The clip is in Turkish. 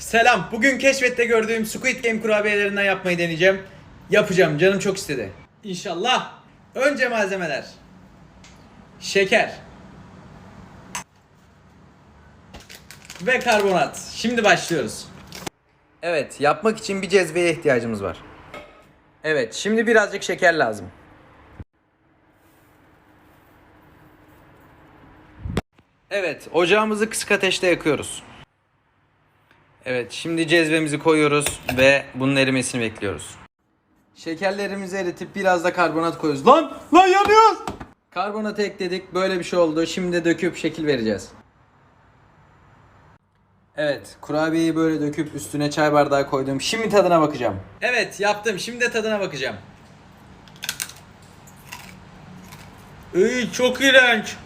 Selam. Bugün keşfette gördüğüm Squid Game kurabiyelerinden yapmayı deneyeceğim. Yapacağım. Canım çok istedi. İnşallah. Önce malzemeler. Şeker. Ve karbonat. Şimdi başlıyoruz. Evet, yapmak için bir cezveye ihtiyacımız var. Evet, şimdi birazcık şeker lazım. Evet, ocağımızı kısık ateşte yakıyoruz. Evet, şimdi cezvemizi koyuyoruz ve bunun erimesini bekliyoruz. Şekerlerimizi eritip biraz da karbonat koyuyoruz. Lan! Lan yanıyoruz! Karbonatı ekledik. Böyle bir şey oldu. Şimdi de döküp şekil vereceğiz. Evet, kurabiyeyi böyle döküp üstüne çay bardağı koydum. Şimdi tadına bakacağım. Evet, yaptım. Şimdi de tadına bakacağım. Iy, çok iğrenç.